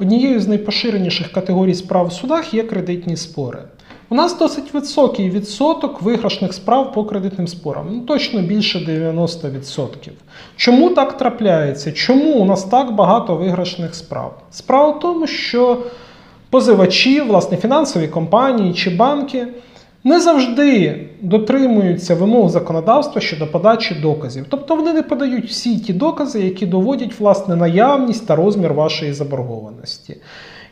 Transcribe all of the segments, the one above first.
однією з найпоширеніших категорій справ в судах є кредитні спори. У нас досить високий відсоток виграшних справ по кредитним спорам, ну точно більше 90%. Чому так трапляється? Чому у нас так багато виграшних справ? Справа в тому, що позивачі, власне, фінансові компанії чи банки не завжди дотримуються вимог законодавства щодо подачі доказів. Тобто вони не подають всі ті докази, які доводять власне наявність та розмір вашої заборгованості.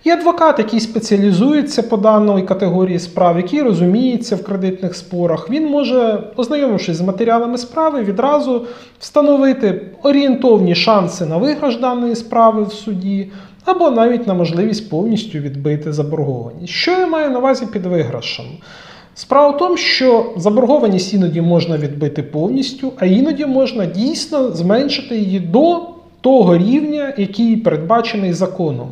Є адвокат, який спеціалізується по даної категорії справ, який розуміється в кредитних спорах. Він може, ознайомившись з матеріалами справи, відразу встановити орієнтовні шанси на виграш даної справи в суді, або навіть на можливість повністю відбити заборгованість. Що я маю на увазі під виграшем? Справа в тому, що заборгованість іноді можна відбити повністю, а іноді можна дійсно зменшити її до того рівня, який передбачений законом.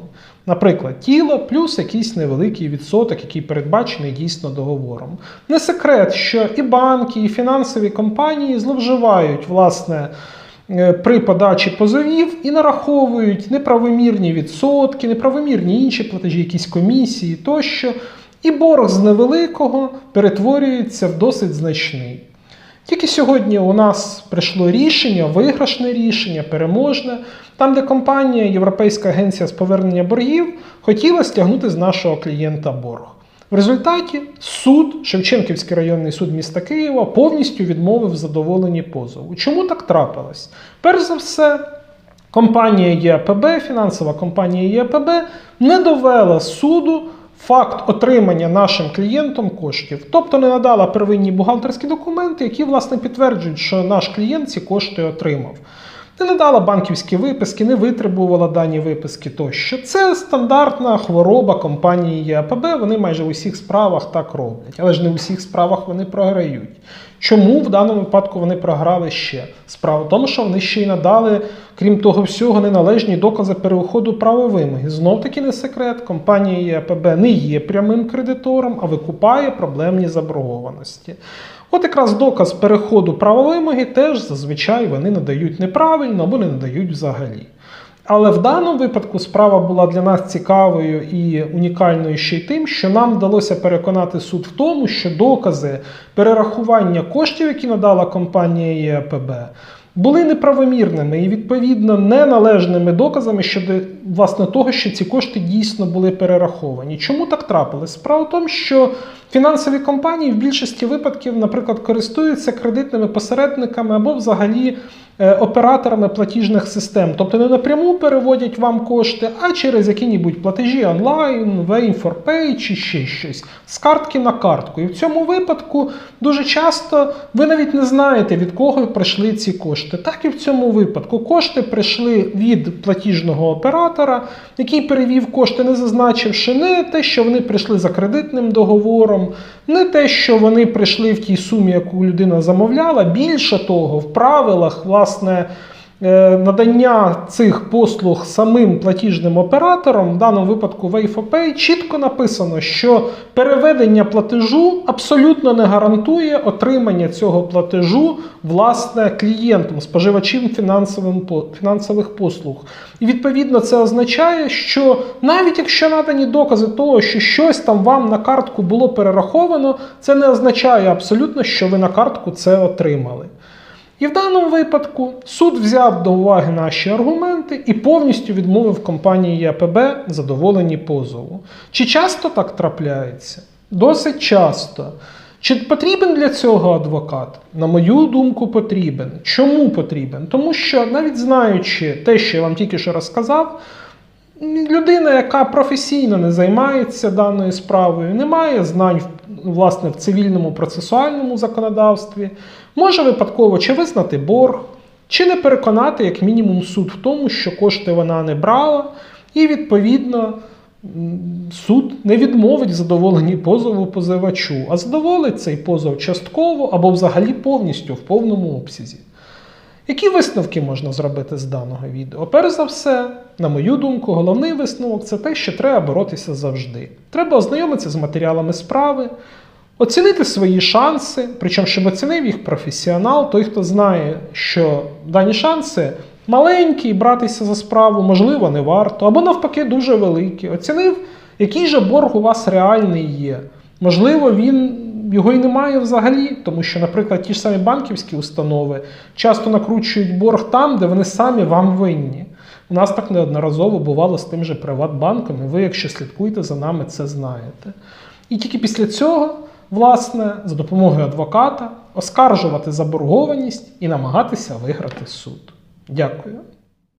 Наприклад, тіло плюс якийсь невеликий відсоток, який передбачений дійсно договором. Не секрет, що і банки, і фінансові компанії зловживають власне. е, При подачі позовів і нараховують неправомірні відсотки, неправомірні інші платежі, якісь комісії тощо, і борг з невеликого перетворюється в досить значний. Тільки сьогодні у нас прийшло рішення, виграшне рішення, переможне, там, де компанія Європейська агенція з повернення боргів хотіла стягнути з нашого клієнта борг. В результаті суд, Шевченківський районний суд міста Києва, повністю відмовив в задоволенні позову. Чому так трапилось? Перш за все, компанія ЄПБ, фінансова компанія ЄПБ не довела суду факт отримання нашим клієнтом коштів, тобто не надала первинні бухгалтерські документи, які власне підтверджують, що наш клієнт ці кошти отримав. Не надала банківські виписки, не витребувала дані виписки тощо. Це стандартна хвороба компанії ЄАПБ. Вони майже в усіх справах так роблять, але ж не в усіх справах вони програють. Чому в даному випадку вони програли ще? Справа в тому, що вони ще й надали, крім того всього, неналежні докази переходу правовими. Знов таки не секрет, компанія ЄАПБ не є прямим кредитором, а викупає проблемні заборгованості. От якраз доказ переходу правовимоги теж зазвичай вони надають неправильно або не надають взагалі. Але в даному випадку справа була для нас цікавою і унікальною ще й тим, що нам вдалося переконати суд в тому, що докази перерахування коштів, які надала компанія ЄПБ, були неправомірними і відповідно неналежними доказами щодо власне того, що ці кошти дійсно були перераховані. Чому так трапилось? Справа в тому, що фінансові компанії в більшості випадків, наприклад, користуються кредитними посередниками або взагалі е, операторами платіжних систем, тобто не напряму переводять вам кошти, а через які-небудь платежі онлайн, Way4Pay чи ще щось з картки на картку. І в цьому випадку дуже часто ви навіть не знаєте, від кого прийшли ці кошти. Так і в цьому випадку кошти прийшли від платіжного оператора, який перевів кошти, не зазначивши не те, що вони прийшли за кредитним договором, не те, що вони прийшли в тій сумі, яку людина замовляла. Більше того, в правилах, власне. Е, Надання цих послуг самим платіжним оператором, в даному випадку Way4Pay, чітко написано, що переведення платежу абсолютно не гарантує отримання цього платежу власне клієнтом, споживачем фінансових послуг. І відповідно це означає, що навіть якщо надані докази того, що щось там вам на картку було перераховано, це не означає абсолютно, що ви на картку це отримали. І в даному випадку суд взяв до уваги наші аргументи і повністю відмовив компанії ЯПБ задоволені позову. Чи часто так трапляється? Досить часто. Чи потрібен для цього адвокат? На мою думку, потрібен. Чому потрібен? Тому що навіть знаючи те, що я вам тільки що розказав, людина, яка професійно не займається даною справою, не має знань власне в цивільному процесуальному законодавстві, може випадково чи визнати борг, чи не переконати, як мінімум, суд в тому, що кошти вона не брала, і відповідно. Суд не відмовить в позову позивачу, а задоволить цей позов частково або взагалі повністю в повному обсязі. Які висновки можна зробити з даного відео? Перш за все, на мою думку, головний висновок це те, що треба боротися завжди. Треба ознайомитися з матеріалами справи, оцінити свої шанси, причому, щоб оцінив їх професіонал, той, хто знає, що дані шанси маленький, братися за справу, можливо, не варто, або навпаки, дуже великий. Оцінив, який же борг у вас реальний є. Можливо, він його і немає взагалі, тому що, наприклад, ті ж самі банківські установи часто накручують борг там, де вони самі вам винні. У нас так неодноразово бувало з тим же Приватбанком, і ви, якщо слідкуєте за нами, це знаєте. І тільки після цього, власне, за допомогою адвоката оскаржувати заборгованість і намагатися виграти суд. Дякую.